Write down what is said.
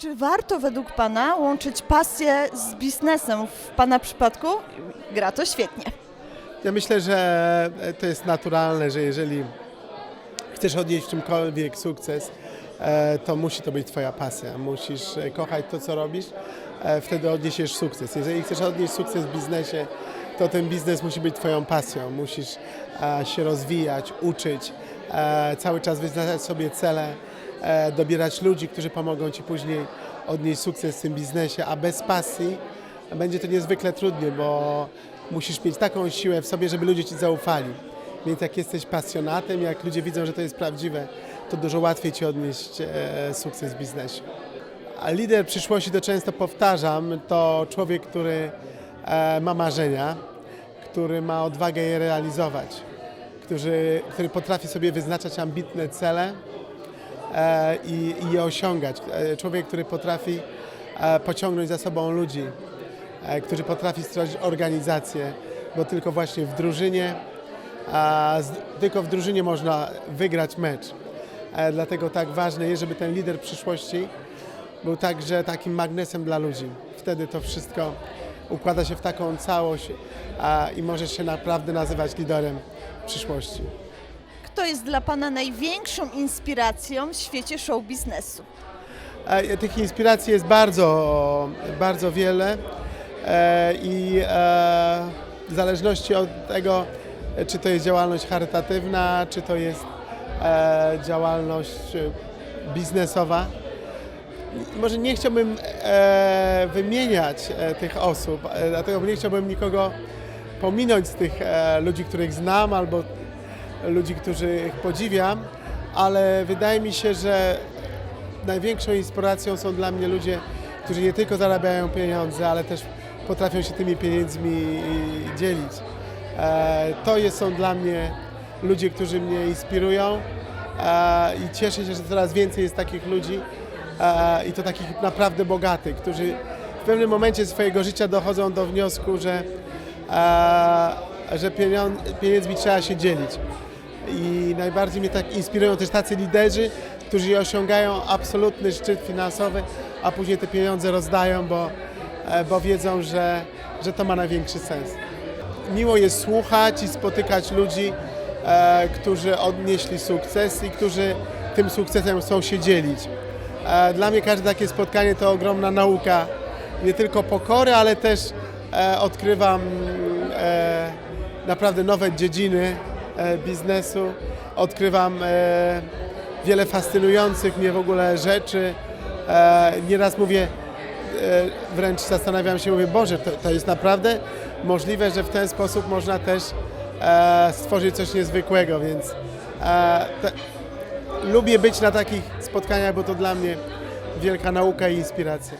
Czy warto według Pana łączyć pasję z biznesem? W Pana przypadku gra to świetnie. Ja myślę, że e, to jest naturalne, że jeżeli chcesz odnieść czymkolwiek sukces, e, to musi to być Twoja pasja. Musisz e, kochać to, co robisz, wtedy odniesiesz sukces. Jeżeli chcesz odnieść sukces w biznesie, to ten biznes musi być Twoją pasją. Musisz się rozwijać, uczyć, cały czas wyznaczać sobie cele, dobierać ludzi, którzy pomogą Ci później odnieść sukces w tym biznesie, a bez pasji będzie to niezwykle trudnie, bo musisz mieć taką siłę w sobie, żeby ludzie Ci zaufali. Więc jak jesteś pasjonatem, jak ludzie widzą, że to jest prawdziwe, to dużo łatwiej Ci odnieść e, sukces w biznesie. A lider przyszłości, to często powtarzam, to człowiek, który e, ma marzenia, który ma odwagę je realizować, który, który potrafi sobie wyznaczać ambitne cele e, i, i je osiągać. E, człowiek, który potrafi e, pociągnąć za sobą ludzi, e, który potrafi stworzyć organizację, bo tylko właśnie w drużynie, tylko w drużynie można wygrać mecz. E, dlatego tak ważne jest, żeby ten lider przyszłości był także takim magnesem dla ludzi. Wtedy to wszystko układa się w taką całość i możesz się naprawdę nazywać liderem przyszłości. Kto jest dla Pana największą inspiracją w świecie show biznesu? E, Tych inspiracji jest bardzo, bardzo wiele e, i e, w zależności od tego, czy to jest działalność charytatywna, czy to jest e, działalność e, biznesowa. Może nie chciałbym e, wymieniać e, tych osób, e, dlatego nie chciałbym nikogo pominąć z tych e, ludzi, których znam albo ludzi, których podziwiam, ale wydaje mi się, że największą inspiracją są dla mnie ludzie, którzy nie tylko zarabiają pieniądze, ale też potrafią się tymi pieniędzmi dzielić. E, To są dla mnie ludzie, którzy mnie inspirują e, i cieszę się, że coraz więcej jest takich ludzi e, i to takich naprawdę bogatych, którzy w pewnym momencie swojego życia dochodzą do wniosku, że, że pieniądz, pieniędzmi trzeba się dzielić. I najbardziej mnie tak inspirują też tacy liderzy, którzy osiągają absolutny szczyt finansowy, a później te pieniądze rozdają, bo, e, bo wiedzą, że, że to ma największy sens. Miło jest słuchać i spotykać ludzi, e, którzy odnieśli sukces i którzy tym sukcesem chcą się dzielić. E, Dla mnie każde takie spotkanie to ogromna nauka, nie tylko pokory, ale też e, odkrywam e, naprawdę nowe dziedziny biznesu, odkrywam e, wiele fascynujących mnie w ogóle rzeczy. E, Nieraz mówię, e, wręcz zastanawiam się, mówię, Boże, to, to jest naprawdę możliwe, że w ten sposób można też e, stworzyć coś niezwykłego, więc e, te, lubię być na takich spotkaniach, bo to dla mnie wielka nauka i inspiracja.